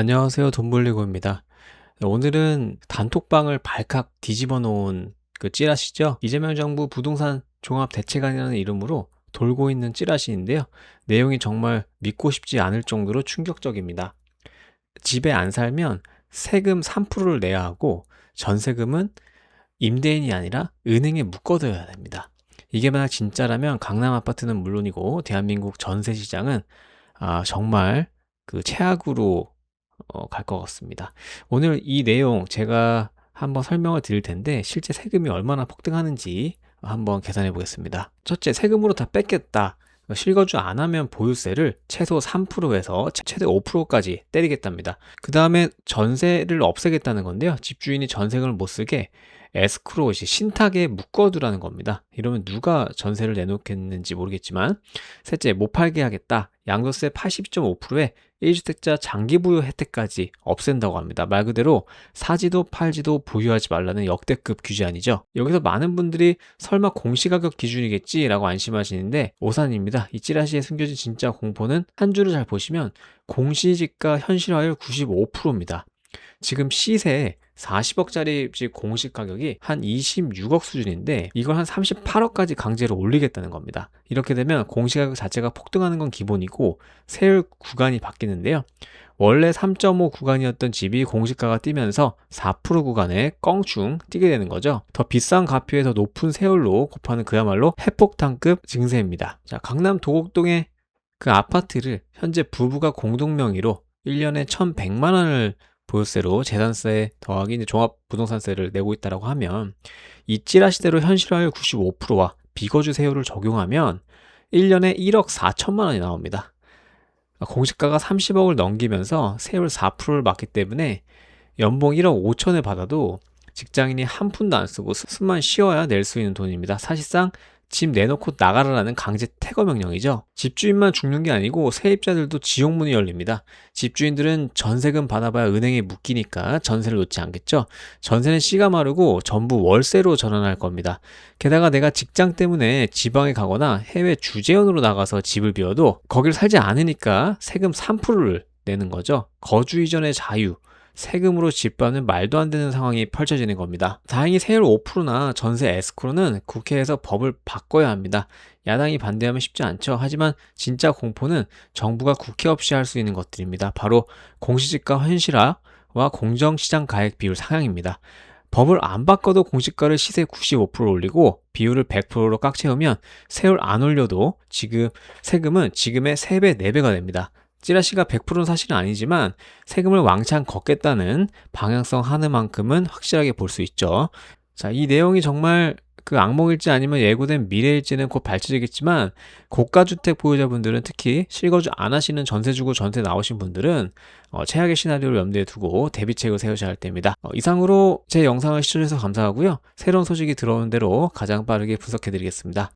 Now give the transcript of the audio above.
안녕하세요. 돈벌리고입니다. 오늘은 단톡방을 발칵 뒤집어 놓은 그 찌라시죠. 이재명 정부 부동산 종합 대책안이라는 이름으로 돌고 있는 찌라시인데요. 내용이 정말 믿고 싶지 않을 정도로 충격적입니다. 집에 안 살면 세금 3%를 내야 하고 전세금은 임대인이 아니라 은행에 묶어둬야 됩니다. 이게 만약 진짜라면 강남 아파트는 물론이고 대한민국 전세 시장은 아, 정말 그 최악으로 어, 갈 것 같습니다. 오늘 이 내용 제가 한번 설명을 드릴 텐데 실제 세금이 얼마나 폭등하는지 한번 계산해 보겠습니다. 첫째, 세금으로 다 뺏겠다. 실거주 안 하면 보유세를 최소 3%에서 최대 5%까지 때리겠답니다. 그 다음에 전세를 없애겠다는 건데요. 집주인이 전세금을 못 쓰게 에스크로 신탁에 묶어두라는 겁니다. 이러면 누가 전세를 내놓겠는지 모르겠지만 셋째 못 팔게 하겠다. 양도세 80.5%에 1주택자 장기 부여 혜택까지 없앤다고 합니다. 말 그대로 사지도 팔지도 보유하지 말라는 역대급 규제안이죠. 여기서 많은 분들이 설마 공시가격 기준이겠지라고 안심하시는데 오산입니다. 이 찌라시에 숨겨진 진짜 공포는 한 줄을 잘 보시면 공시지가 현실화율 95%입니다. 지금 시세 40억짜리 집 공식 가격이 한 26억 수준인데 이걸 한 38억까지 강제로 올리겠다는 겁니다. 이렇게 되면 공시가격 자체가 폭등하는 건 기본이고 세율 구간이 바뀌는데요. 원래 3.5 구간이었던 집이 공시가가 뛰면서 4% 구간에 껑충 뛰게 되는 거죠. 더 비싼 가표에 더 높은 세율로 곱하는 그야말로 핵폭탄급 증세입니다. 자, 강남 도곡동의 그 아파트를 현재 부부가 공동 명의로 1년에 1,100만 원을 보유세로 재산세 더하기 이제 종합 부동산세를 내고 있다라고 하면 이 찌라시대로 현실화율 95%와 비거주 세율을 적용하면 1년에 1억 4천만 원이 나옵니다. 공시가가 30억을 넘기면서 세율 4%를 맞기 때문에 연봉 1억 5천을 받아도 직장인이 한 푼도 안 쓰고 숨만 쉬어야 낼 수 있는 돈입니다. 사실상 집 내놓고 나가라라는 강제 퇴거 명령이죠. 집주인만 죽는 게 아니고 세입자들도 지옥문이 열립니다. 집주인들은 전세금 받아봐야 은행에 묶이니까 전세를 놓지 않겠죠. 전세는 씨가 마르고 전부 월세로 전환할 겁니다. 게다가 내가 직장 때문에 지방에 가거나 해외 주재원으로 나가서 집을 비워도 거길 살지 않으니까 세금 3%를 내는 거죠. 거주 이전의 자유, 세금으로 집받는 말도 안 되는 상황이 펼쳐지는 겁니다. 다행히 세율 5%나 전세 에스크로는 국회에서 법을 바꿔야 합니다. 야당이 반대하면 쉽지 않죠. 하지만 진짜 공포는 정부가 국회 없이 할 수 있는 것들입니다. 바로 공시지가 현실화와 공정시장 가액 비율 상향입니다. 법을 안 바꿔도 공시가를 시세 95% 올리고 비율을 100%로 꽉 채우면 세율 안 올려도 지금 세금은 지금의 3배, 4배가 됩니다. 찌라시가 100%는 사실은 아니지만 세금을 왕창 걷겠다는 방향성 하나만큼은 확실하게 볼 수 있죠. 자, 이 내용이 정말 그 악몽일지 아니면 예고된 미래일지는 곧 밝혀지겠지만 고가 주택 보유자분들은 특히 실거주 안 하시는 전세 주고 전세 나오신 분들은 어, 최악의 시나리오를 염두에 두고 대비책을 세우셔야 할 때입니다. 어, 이상으로 제 영상을 시청해주셔서 감사하고요. 새로운 소식이 들어오는 대로 가장 빠르게 분석해 드리겠습니다.